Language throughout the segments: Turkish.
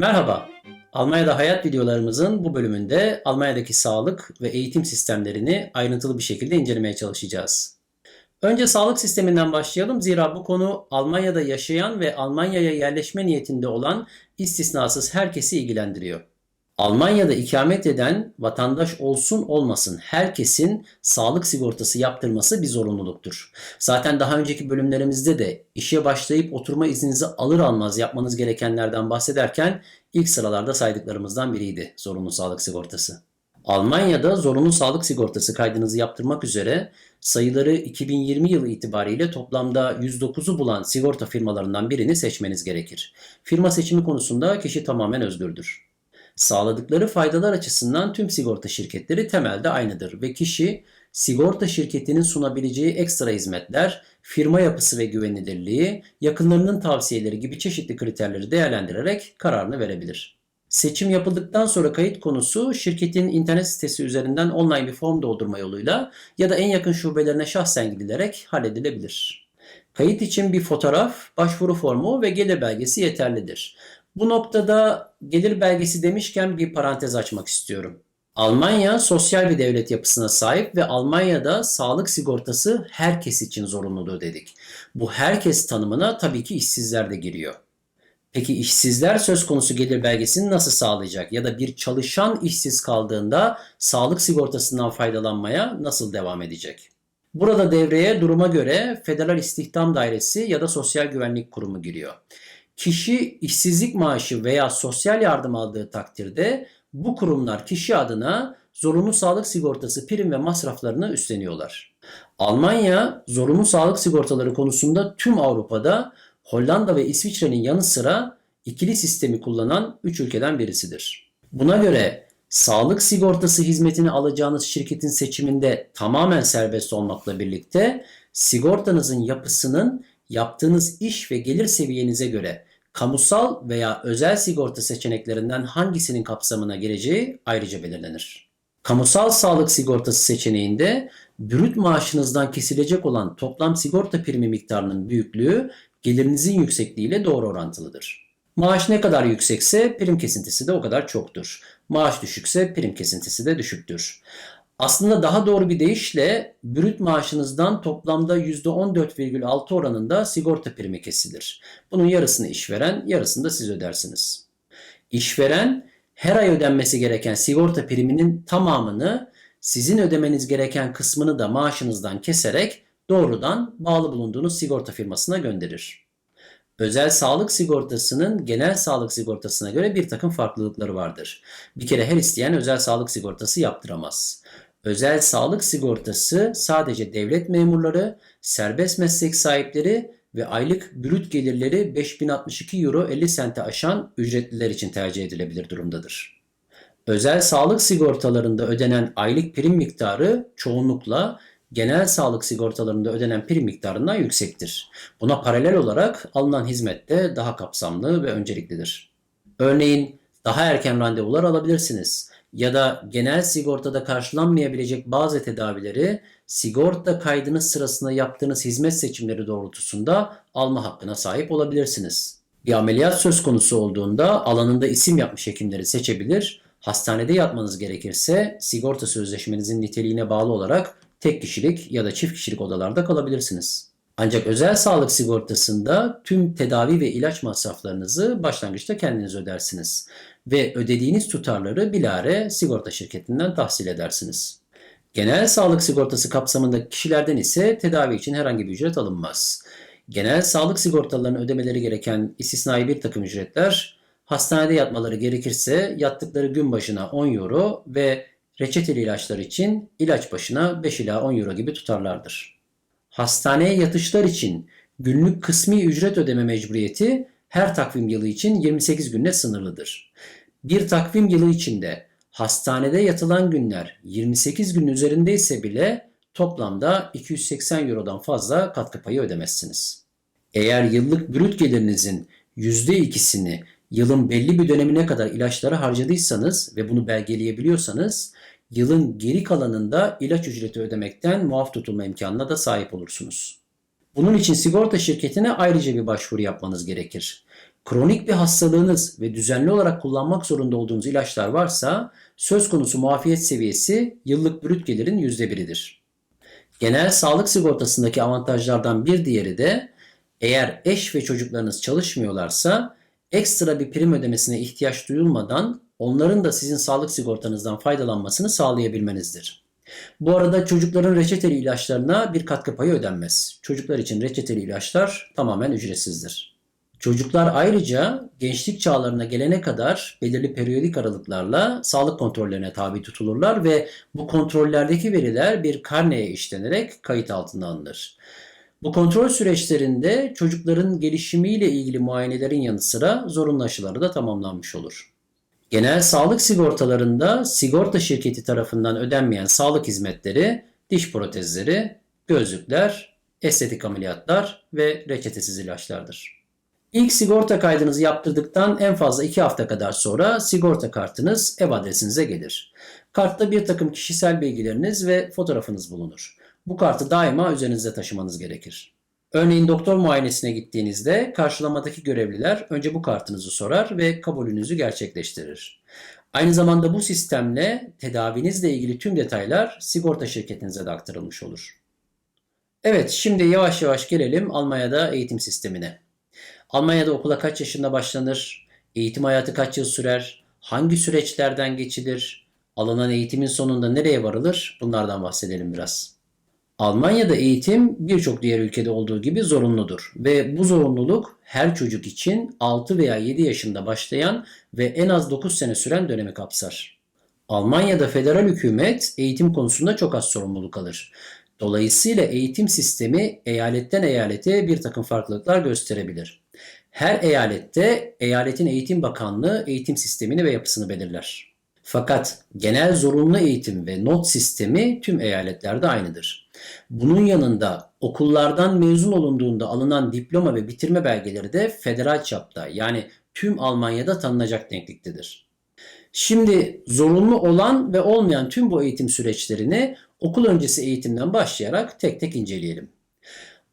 Merhaba. Almanya'da hayat videolarımızın bu bölümünde Almanya'daki sağlık ve eğitim sistemlerini ayrıntılı bir şekilde incelemeye çalışacağız. Önce sağlık sisteminden başlayalım zira bu konu Almanya'da yaşayan ve Almanya'ya yerleşme niyetinde olan istisnasız herkesi ilgilendiriyor. Almanya'da ikamet eden vatandaş olsun olmasın herkesin sağlık sigortası yaptırması bir zorunluluktur. Zaten daha önceki bölümlerimizde de işe başlayıp oturma izninizi alır almaz yapmanız gerekenlerden bahsederken ilk sıralarda saydıklarımızdan biriydi zorunlu sağlık sigortası. Almanya'da zorunlu sağlık sigortası kaydınızı yaptırmak üzere sayıları 2020 yılı itibariyle toplamda 109'u bulan sigorta firmalarından birini seçmeniz gerekir. Firma seçimi konusunda kişi tamamen özgürdür. Sağladıkları faydalar açısından tüm sigorta şirketleri temelde aynıdır ve kişi sigorta şirketinin sunabileceği ekstra hizmetler, firma yapısı ve güvenilirliği, yakınlarının tavsiyeleri gibi çeşitli kriterleri değerlendirerek kararını verebilir. Seçim yapıldıktan sonra kayıt konusu şirketin internet sitesi üzerinden online bir form doldurma yoluyla ya da en yakın şubelerine şahsen gidilerek halledilebilir. Kayıt için bir fotoğraf, başvuru formu ve gelir belgesi yeterlidir. Bu noktada gelir belgesi demişken bir parantez açmak istiyorum. Almanya sosyal bir devlet yapısına sahip ve Almanya'da sağlık sigortası herkes için zorunludur dedik. Bu herkes tanımına tabii ki işsizler de giriyor. Peki işsizler söz konusu gelir belgesini nasıl sağlayacak ya da bir çalışan işsiz kaldığında sağlık sigortasından faydalanmaya nasıl devam edecek? Burada devreye duruma göre Federal İstihdam Dairesi ya da Sosyal Güvenlik Kurumu giriyor. Kişi işsizlik maaşı veya sosyal yardım aldığı takdirde bu kurumlar kişi adına zorunlu sağlık sigortası prim ve masraflarını üstleniyorlar. Almanya zorunlu sağlık sigortaları konusunda tüm Avrupa'da Hollanda ve İsviçre'nin yanı sıra ikili sistemi kullanan 3 ülkeden birisidir. Buna göre sağlık sigortası hizmetini alacağınız şirketin seçiminde tamamen serbest olmakla birlikte sigortanızın yapısının yaptığınız iş ve gelir seviyenize göre kamusal veya özel sigorta seçeneklerinden hangisinin kapsamına gireceği ayrıca belirlenir. Kamusal sağlık sigortası seçeneğinde brüt maaşınızdan kesilecek olan toplam sigorta primi miktarının büyüklüğü gelirinizin yüksekliğiyle doğru orantılıdır. Maaş ne kadar yüksekse prim kesintisi de o kadar çoktur. Maaş düşükse prim kesintisi de düşüktür. Aslında daha doğru bir deyişle brüt maaşınızdan toplamda %14,6 oranında sigorta primi kesilir. Bunun yarısını işveren, yarısını da siz ödersiniz. İşveren her ay ödenmesi gereken sigorta priminin tamamını sizin ödemeniz gereken kısmını da maaşınızdan keserek doğrudan bağlı bulunduğunuz sigorta firmasına gönderir. Özel sağlık sigortasının genel sağlık sigortasına göre bir takım farklılıkları vardır. Bir kere her isteyen özel sağlık sigortası yaptıramaz. Özel sağlık sigortası sadece devlet memurları, serbest meslek sahipleri ve aylık brüt gelirleri 5062 euro 50 sente aşan ücretliler için tercih edilebilir durumdadır. Özel sağlık sigortalarında ödenen aylık prim miktarı çoğunlukla genel sağlık sigortalarında ödenen prim miktarından yüksektir. Buna paralel olarak alınan hizmet de daha kapsamlı ve önceliklidir. Örneğin daha erken randevular alabilirsiniz ya da genel sigortada karşılanmayabilecek bazı tedavileri sigorta kaydınız sırasında yaptığınız hizmet seçimleri doğrultusunda alma hakkına sahip olabilirsiniz. Bir ameliyat söz konusu olduğunda alanında isim yapmış hekimleri seçebilir, hastanede yatmanız gerekirse sigorta sözleşmenizin niteliğine bağlı olarak tek kişilik ya da çift kişilik odalarda kalabilirsiniz. Ancak özel sağlık sigortasında tüm tedavi ve ilaç masraflarınızı başlangıçta kendiniz ödersiniz ve ödediğiniz tutarları bilare sigorta şirketinden tahsil edersiniz. Genel sağlık sigortası kapsamındaki kişilerden ise tedavi için herhangi bir ücret alınmaz. Genel sağlık sigortalarının ödemeleri gereken istisnai bir takım ücretler, hastanede yatmaları gerekirse yattıkları gün başına 10 euro ve reçeteli ilaçlar için ilaç başına 5 ila 10 euro gibi tutarlardır. Hastaneye yatışlar için günlük kısmi ücret ödeme mecburiyeti her takvim yılı için 28 günle sınırlıdır. Bir takvim yılı içinde hastanede yatılan günler 28 gün üzerindeyse bile toplamda 280 Euro'dan fazla katkı payı ödemezsiniz. Eğer yıllık brüt gelirinizin %2'sini yılın belli bir dönemine kadar ilaçlara harcadıysanız ve bunu belgeleyebiliyorsanız yılın geri kalanında ilaç ücreti ödemekten muaf tutulma imkanına da sahip olursunuz. Bunun için sigorta şirketine ayrıca bir başvuru yapmanız gerekir. Kronik bir hastalığınız ve düzenli olarak kullanmak zorunda olduğunuz ilaçlar varsa söz konusu muafiyet seviyesi yıllık brüt gelirin %1'idir. Genel sağlık sigortasındaki avantajlardan bir diğeri de eğer eş ve çocuklarınız çalışmıyorlarsa ekstra bir prim ödemesine ihtiyaç duyulmadan onların da sizin sağlık sigortanızdan faydalanmasını sağlayabilmenizdir. Bu arada çocukların reçeteli ilaçlarına bir katkı payı ödenmez. Çocuklar için reçeteli ilaçlar tamamen ücretsizdir. Çocuklar ayrıca gençlik çağlarına gelene kadar belirli periyodik aralıklarla sağlık kontrollerine tabi tutulurlar ve bu kontrollerdeki veriler bir karneye işlenerek kayıt altına alınır. Bu kontrol süreçlerinde çocukların gelişimiyle ilgili muayenelerin yanı sıra zorunlu aşıları da tamamlanmış olur. Genel sağlık sigortalarında sigorta şirketi tarafından ödenmeyen sağlık hizmetleri, diş protezleri, gözlükler, estetik ameliyatlar ve reçetesiz ilaçlardır. İlk sigorta kaydınızı yaptırdıktan en fazla 2 hafta kadar sonra sigorta kartınız ev adresinize gelir. Kartta bir takım kişisel bilgileriniz ve fotoğrafınız bulunur. Bu kartı daima üzerinizde taşımanız gerekir. Örneğin doktor muayenesine gittiğinizde karşılamadaki görevliler önce bu kartınızı sorar ve kabulünüzü gerçekleştirir. Aynı zamanda bu sistemle tedavinizle ilgili tüm detaylar sigorta şirketinize de aktarılmış olur. Evet, şimdi yavaş yavaş gelelim Almanya'da eğitim sistemine. Almanya'da okula kaç yaşında başlanır? Eğitim hayatı kaç yıl sürer? Hangi süreçlerden geçilir? Alınan eğitimin sonunda nereye varılır? Bunlardan bahsedelim biraz. Almanya'da eğitim birçok diğer ülkede olduğu gibi zorunludur ve bu zorunluluk her çocuk için 6 veya 7 yaşında başlayan ve en az 9 sene süren dönemi kapsar. Almanya'da federal hükümet eğitim konusunda çok az sorumluluk alır. Dolayısıyla eğitim sistemi eyaletten eyalete bir takım farklılıklar gösterebilir. Her eyalette eyaletin eğitim bakanlığı eğitim sistemini ve yapısını belirler. Fakat genel zorunlu eğitim ve not sistemi tüm eyaletlerde aynıdır. Bunun yanında okullardan mezun olunduğunda alınan diploma ve bitirme belgeleri de federal çapta yani tüm Almanya'da tanınacak denkliktedir. Şimdi zorunlu olan ve olmayan tüm bu eğitim süreçlerini okul öncesi eğitimden başlayarak tek tek inceleyelim.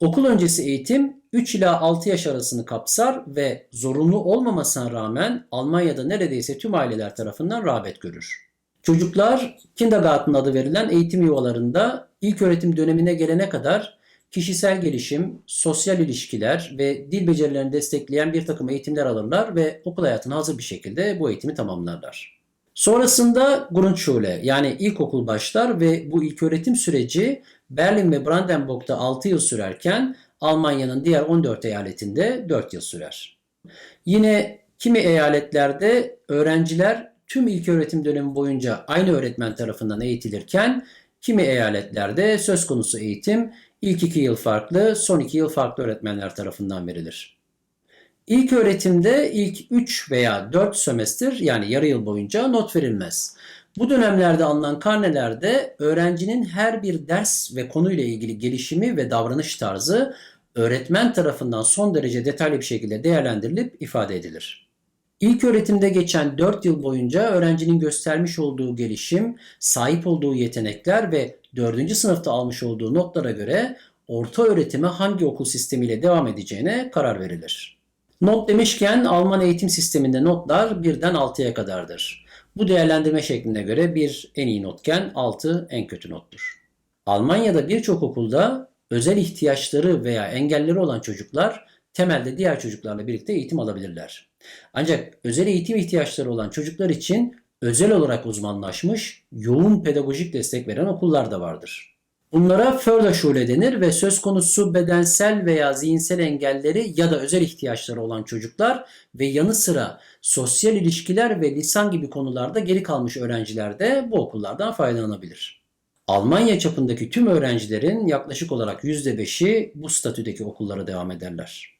Okul öncesi eğitim 3 ila 6 yaş arasını kapsar ve zorunlu olmamasına rağmen Almanya'da neredeyse tüm aileler tarafından rağbet görür. Çocuklar kindergarten adı verilen eğitim yuvalarında ilk öğretim dönemine gelene kadar kişisel gelişim, sosyal ilişkiler ve dil becerilerini destekleyen bir takım eğitimler alırlar ve okul hayatına hazır bir şekilde bu eğitimi tamamlarlar. Sonrasında Grundschule yani ilkokul başlar ve bu ilköğretim süreci Berlin ve Brandenburg'da 6 yıl sürerken Almanya'nın diğer 14 eyaletinde 4 yıl sürer. Yine kimi eyaletlerde öğrenciler tüm ilköğretim dönemi boyunca aynı öğretmen tarafından eğitilirken kimi eyaletlerde söz konusu eğitim ilk 2 yıl farklı, son 2 yıl farklı öğretmenler tarafından verilir. İlk öğretimde ilk 3 veya 4 sömestr yani yarı yıl boyunca not verilmez. Bu dönemlerde alınan karnelerde öğrencinin her bir ders ve konuyla ilgili gelişimi ve davranış tarzı öğretmen tarafından son derece detaylı bir şekilde değerlendirilip ifade edilir. İlk öğretimde geçen 4 yıl boyunca öğrencinin göstermiş olduğu gelişim, sahip olduğu yetenekler ve 4. sınıfta almış olduğu notlara göre orta öğretime hangi okul sistemiyle devam edeceğine karar verilir. Not demişken Alman eğitim sisteminde notlar birden 6'ya kadardır. Bu değerlendirme şekline göre bir en iyi notken 6 en kötü nottur. Almanya'da birçok okulda özel ihtiyaçları veya engelleri olan çocuklar temelde diğer çocuklarla birlikte eğitim alabilirler. Ancak özel eğitim ihtiyaçları olan çocuklar için özel olarak uzmanlaşmış, yoğun pedagojik destek veren okullar da vardır. Bunlara Förderschule denir ve söz konusu bedensel veya zihinsel engelleri ya da özel ihtiyaçları olan çocuklar ve yanı sıra sosyal ilişkiler ve lisan gibi konularda geri kalmış öğrenciler de bu okullardan faydalanabilir. Almanya çapındaki tüm öğrencilerin yaklaşık olarak %5'i bu statüdeki okullara devam ederler.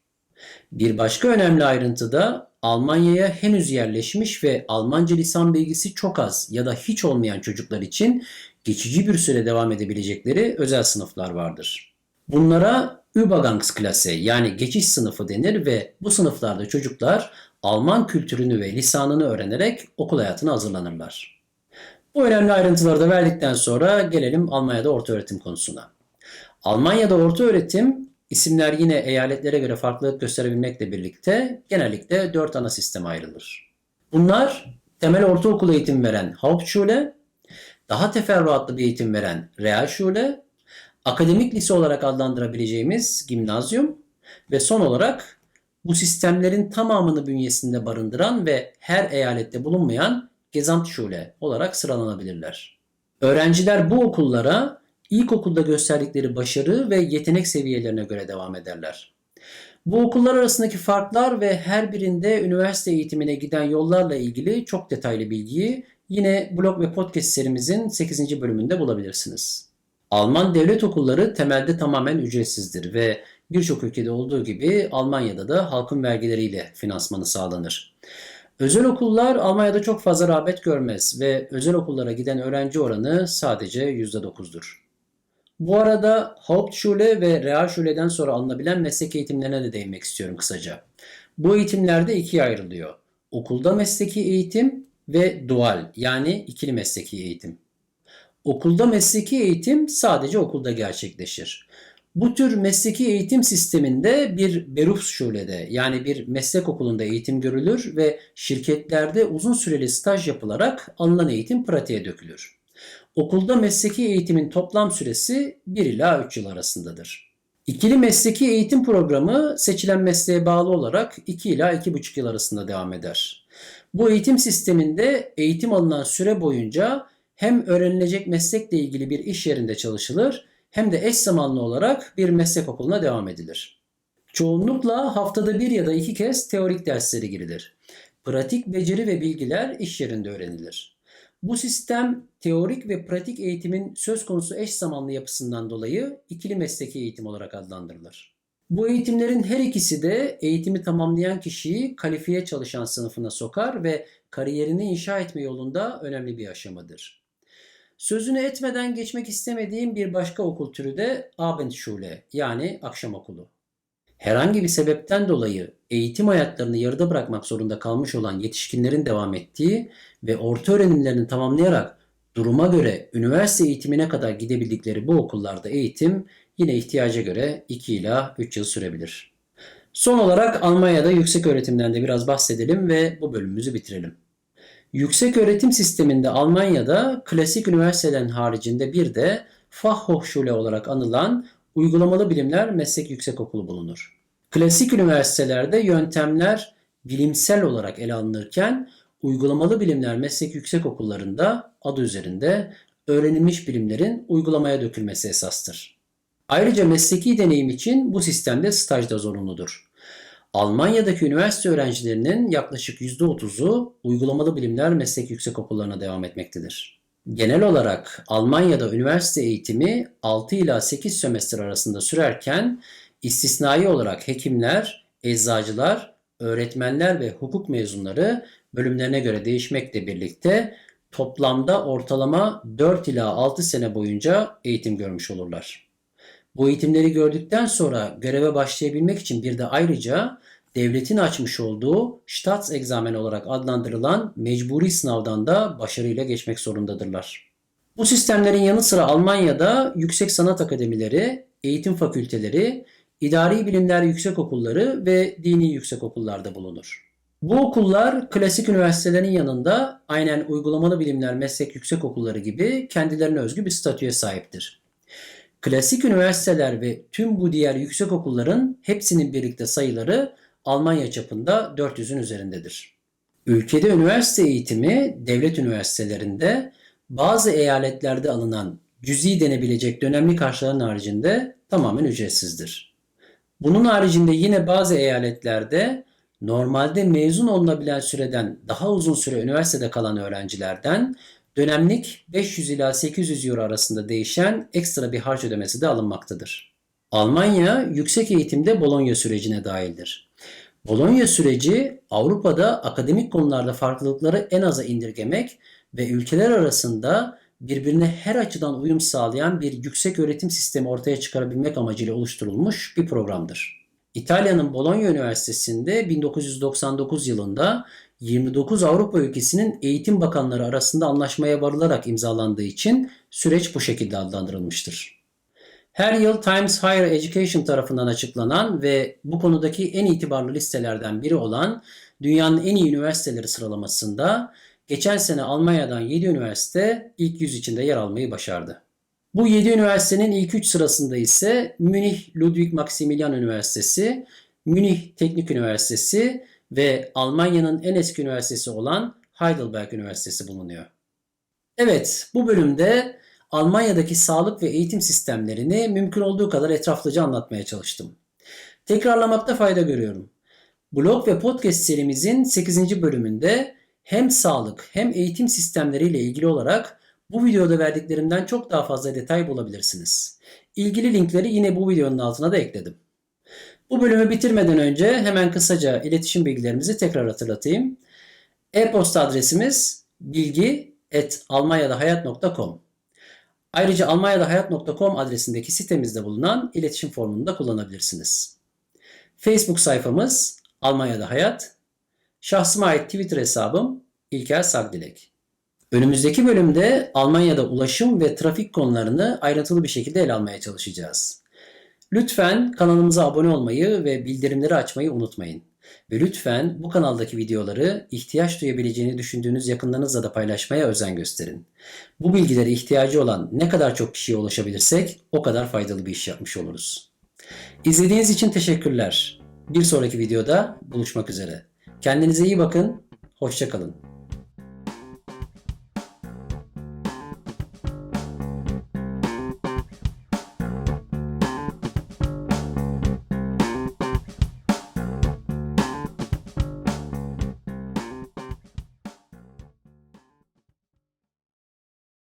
Bir başka önemli ayrıntı da Almanya'ya henüz yerleşmiş ve Almanca lisan bilgisi çok az ya da hiç olmayan çocuklar için geçici bir süre devam edebilecekleri özel sınıflar vardır. Bunlara Übergangsklasse yani geçiş sınıfı denir ve bu sınıflarda çocuklar Alman kültürünü ve lisanını öğrenerek okul hayatına hazırlanırlar. Bu önemli ayrıntıları da verdikten sonra gelelim Almanya'da orta öğretim konusuna. Almanya'da orta öğretim İsimler yine eyaletlere göre farklılık gösterebilmekle birlikte genellikle dört ana sisteme ayrılır. Bunlar temel ortaokul eğitim veren Hauptschule, daha teferruatlı bir eğitim veren Realschule, akademik lise olarak adlandırabileceğimiz gimnazyum ve son olarak bu sistemlerin tamamını bünyesinde barındıran ve her eyalette bulunmayan Gesamtschule olarak sıralanabilirler. Öğrenciler bu okullara ilkokulda gösterdikleri başarı ve yetenek seviyelerine göre devam ederler. Bu okullar arasındaki farklar ve her birinde üniversite eğitimine giden yollarla ilgili çok detaylı bilgiyi yine blog ve podcast serimizin 8. bölümünde bulabilirsiniz. Alman devlet okulları temelde tamamen ücretsizdir ve birçok ülkede olduğu gibi Almanya'da da halkın vergileriyle finansmanı sağlanır. Özel okullar Almanya'da çok fazla rağbet görmez ve özel okullara giden öğrenci oranı sadece %9'dur. Bu arada Hauptschule ve Realschule'den sonra alınabilen meslek eğitimlerine de değinmek istiyorum kısaca. Bu eğitimlerde ikiye ayrılıyor. Okulda mesleki eğitim ve dual yani ikili mesleki eğitim. Okulda mesleki eğitim sadece okulda gerçekleşir. Bu tür mesleki eğitim sisteminde bir Berufsschulede yani bir meslek okulunda eğitim görülür ve şirketlerde uzun süreli staj yapılarak alınan eğitim pratiğe dökülür. Okulda mesleki eğitimin toplam süresi 1 ila 3 yıl arasındadır. İkili mesleki eğitim programı seçilen mesleğe bağlı olarak 2 ila 2,5 yıl arasında devam eder. Bu eğitim sisteminde eğitim alınan süre boyunca hem öğrenilecek meslekle ilgili bir iş yerinde çalışılır hem de eş zamanlı olarak bir meslek okuluna devam edilir. Çoğunlukla haftada bir ya da iki kez teorik dersleri girilir. Pratik beceri ve bilgiler iş yerinde öğrenilir. Bu sistem teorik ve pratik eğitimin söz konusu eş zamanlı yapısından dolayı ikili mesleki eğitim olarak adlandırılır. Bu eğitimlerin her ikisi de eğitimi tamamlayan kişiyi kalifiye çalışan sınıfına sokar ve kariyerini inşa etme yolunda önemli bir aşamadır. Sözünü etmeden geçmek istemediğim bir başka okul türü de Abendschule yani akşam okulu. Herhangi bir sebepten dolayı eğitim hayatlarını yarıda bırakmak zorunda kalmış olan yetişkinlerin devam ettiği ve orta öğrenimlerini tamamlayarak duruma göre üniversite eğitimine kadar gidebildikleri bu okullarda eğitim yine ihtiyaca göre 2 ila 3 yıl sürebilir. Son olarak Almanya'da yüksek öğretimden de biraz bahsedelim ve bu bölümümüzü bitirelim. Yüksek öğretim sisteminde Almanya'da klasik üniversitelerin haricinde bir de Fachhochschule olarak anılan uygulamalı bilimler meslek yüksekokulu bulunur. Klasik üniversitelerde yöntemler bilimsel olarak ele alınırken uygulamalı bilimler meslek yüksekokullarında adı üzerinde öğrenilmiş bilimlerin uygulamaya dökülmesi esastır. Ayrıca mesleki deneyim için bu sistemde staj da zorunludur. Almanya'daki üniversite öğrencilerinin yaklaşık %30'u uygulamalı bilimler meslek yüksekokullarına devam etmektedir. Genel olarak Almanya'da üniversite eğitimi 6 ila 8 sömestr arasında sürerken istisnai olarak hekimler, eczacılar, öğretmenler ve hukuk mezunları bölümlerine göre değişmekle birlikte toplamda ortalama 4 ila 6 sene boyunca eğitim görmüş olurlar. Bu eğitimleri gördükten sonra göreve başlayabilmek için bir de ayrıca devletin açmış olduğu Staatsexamen olarak adlandırılan mecburi sınavdan da başarıyla geçmek zorundadırlar. Bu sistemlerin yanı sıra Almanya'da yüksek sanat akademileri, eğitim fakülteleri, idari bilimler yüksek okulları ve dini yüksek okullarda bulunur. Bu okullar klasik üniversitelerin yanında aynen uygulamalı bilimler meslek yüksek okulları gibi kendilerine özgü bir statüye sahiptir. Klasik üniversiteler ve tüm bu diğer yüksek okulların hepsinin birlikte sayıları Almanya çapında 400'ün üzerindedir. Ülkede üniversite eğitimi devlet üniversitelerinde bazı eyaletlerde alınan cüzi denebilecek dönemli karşıların haricinde tamamen ücretsizdir. Bunun haricinde yine bazı eyaletlerde normalde mezun olunabilen süreden daha uzun süre üniversitede kalan öğrencilerden dönemlik 500 ila 800 euro arasında değişen ekstra bir harç ödemesi de alınmaktadır. Almanya yüksek eğitimde Bologna sürecine dahildir. Bologna süreci Avrupa'da akademik konularda farklılıkları en aza indirgemek ve ülkeler arasında birbirine her açıdan uyum sağlayan bir yüksek öğretim sistemi ortaya çıkarabilmek amacıyla oluşturulmuş bir programdır. İtalya'nın Bologna Üniversitesi'nde 1999 yılında 29 Avrupa ülkesinin eğitim bakanları arasında anlaşmaya varılarak imzalandığı için süreç bu şekilde adlandırılmıştır. Her yıl Times Higher Education tarafından açıklanan ve bu konudaki en itibarlı listelerden biri olan dünyanın en iyi üniversiteleri sıralamasında geçen sene Almanya'dan 7 üniversite ilk 100 içinde yer almayı başardı. Bu 7 üniversitenin ilk 3 sırasında ise Münih Ludwig Maximilian Üniversitesi, Münih Teknik Üniversitesi ve Almanya'nın en eski üniversitesi olan Heidelberg Üniversitesi bulunuyor. Evet, bu bölümde Almanya'daki sağlık ve eğitim sistemlerini mümkün olduğu kadar etraflıca anlatmaya çalıştım. Tekrarlamakta fayda görüyorum. Blog ve podcast serimizin 8. bölümünde hem sağlık hem eğitim sistemleriyle ilgili olarak bu videoda verdiklerimden çok daha fazla detay bulabilirsiniz. İlgili linkleri yine bu videonun altına da ekledim. Bu bölümü bitirmeden önce hemen kısaca iletişim bilgilerimizi tekrar hatırlatayım. E-posta adresimiz bilgi.almanyadahayat.com Ayrıca almanyadahayat.com adresindeki sitemizde bulunan iletişim formunu da kullanabilirsiniz. Facebook sayfamız Almanya'da Hayat. Şahsıma ait Twitter hesabım İlker Sagdilek. Önümüzdeki bölümde Almanya'da ulaşım ve trafik konularını ayrıntılı bir şekilde ele almaya çalışacağız. Lütfen kanalımıza abone olmayı ve bildirimleri açmayı unutmayın. Ve lütfen bu kanaldaki videoları ihtiyaç duyabileceğini düşündüğünüz yakınlarınızla da paylaşmaya özen gösterin. Bu bilgilere ihtiyacı olan ne kadar çok kişiye ulaşabilirsek o kadar faydalı bir iş yapmış oluruz. İzlediğiniz için teşekkürler. Bir sonraki videoda buluşmak üzere. Kendinize iyi bakın, hoşçakalın.